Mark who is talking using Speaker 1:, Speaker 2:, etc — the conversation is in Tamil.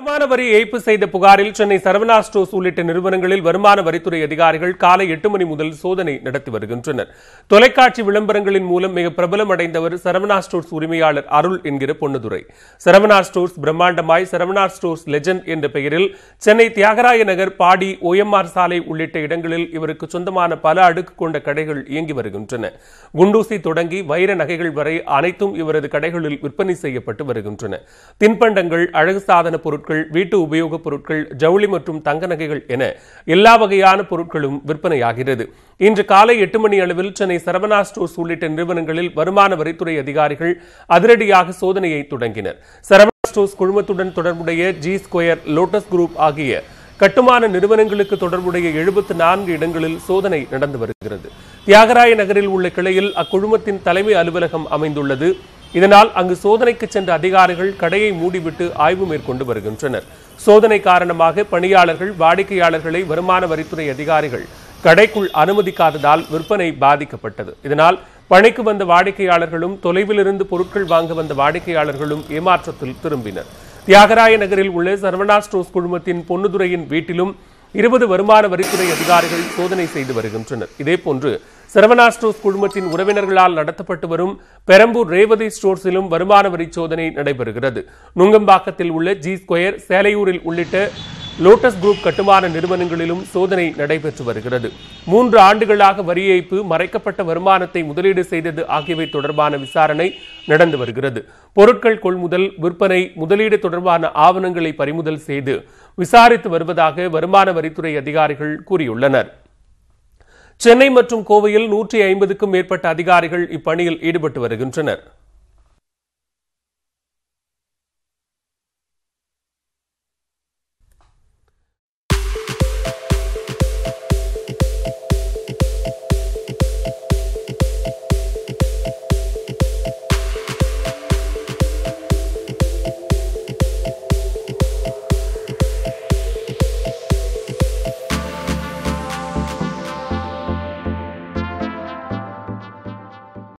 Speaker 1: வருமான வரி ஏய்ப்பு செய்த புகாரில் சென்னை சரவணா ஸ்டோர்ஸ் உள்ளிட்ட நிறுவனங்களில் வருமான வரித்துறை அதிகாரிகள் காலை எட்டு மணி முதல் சோதனை நடத்தி வருகின்றனர். தொலைக்காட்சி விளம்பரங்களின் மூலம் மிக பிரபலம் அடைந்தவர் சரவணா ஸ்டோர்ஸ் உரிமையாளர் அருள் என்கிற பொன்னுதுரை. சரவணா ஸ்டோர்ஸ் பிரம்மாண்டமாய் சரவணா ஸ்டோர்ஸ் லெஜண்ட் என்ற பெயரில் சென்னை தியாகராய நகர் பாடி ஓஎம்ஆர் சாலை உள்ளிட்ட இடங்களில் இவருக்கு சொந்தமான பல அடுக்கு கொண்ட கடைகள் இயங்கி வருகின்றன. குண்டூசி தொடங்கி வைர நகைகள் வரை அனைத்தும் இவரது கடைகளில் விற்பனை செய்யப்பட்டு வருகின்றன. தின்பண்டங்கள் அழகு சாதன பொருட்கள் பொருட்கள் வீட்டு உபயோகப் பொருட்கள் ஜவுளி மற்றும் தங்க நகைகள் என எல்லா வகையான பொருட்களும் விற்பனையாகிறது. இன்று காலை எட்டு மணி அளவில் சென்னை சரவணா ஸ்டோர்ஸ் உள்ளிட்ட நிறுவனங்களில் வருமான வரித்துறை அதிகாரிகள் அதிரடியாக சோதனையை தொடங்கினர். சரவணா ஸ்டோர்ஸ் குழுமத்துடன் தொடர்புடைய ஜி ஸ்கொயர் லோட்டஸ் குரூப் ஆகிய கட்டுமான நிறுவனங்களுக்கு தொடர்புடைய எழுபத்து நான்கு இடங்களில் சோதனை நடந்து வருகிறது. தியாகராய நகரில் உள்ள கிளையில் அக்குழுமத்தின் தலைமை அலுவலகம் அமைந்துள்ளது. இதனால் அங்கு சோதனைக்கு சென்ற அதிகாரிகள் கடையை மூடிவிட்டு ஆய்வு மேற்கொண்டு வருகின்றனர். சோதனை காரணமாக பணியாளர்கள் வாடிக்கையாளர்களை வருமான வரித்துறை அதிகாரிகள் கடைக்குள் அனுமதிக்காததால் விற்பனை பாதிக்கப்பட்டது. இதனால் பணிக்கு வந்த வாடிக்கையாளர்களும் தொலைவிலிருந்து பொருட்கள் வாங்க வந்த வாடிக்கையாளர்களும் ஏமாற்றத்தில் திரும்பினர். தியாகராய நகரில் உள்ள சர்வனா ஸ்டோர்ஸ் குழுமத்தின் பொன்னுதுரையின் வீட்டிலும் இருபது வருமான வரித்துறை அதிகாரிகள் சோதனை செய்து வருகின்றனர். இதேபோன்று சரவணா ஸ்டோர்ஸ் குழுமத்தின் உறவினர்களால் நடத்தப்பட்டு வரும் பெரம்பூர் ரேவதி ஸ்டோர்ஸிலும் வருமான வரி சோதனை நடைபெறுகிறது. நுங்கம்பாக்கத்தில் உள்ள ஜி ஸ்கொயர் சேலையூரில் உள்ளிட்ட லோட்டஸ் குரூப் கட்டுமான நிறுவனங்களிலும் சோதனை நடைபெற்று வருகிறது. மூன்று ஆண்டுகளாக வரி ஏய்ப்பு மறைக்கப்பட்ட வருமானத்தை முதலீடு செய்தது ஆகியவை தொடர்பான விசாரணை நடந்து வருகிறது. பொருட்கள் கொள்முதல் விற்பனை முதலீடு தொடர்பான ஆவணங்களை பறிமுதல் செய்து விசாரித்து வருவதாக வருமான வரித்துறை அதிகாரிகள் கூறியுள்ளனர். சென்னை மற்றும் கோவையில் நூற்றி ஐம்பதுக்கும் மேற்பட்ட அதிகாரிகள் இப்பணியில் ஈடுபட்டு வருகின்றனர்.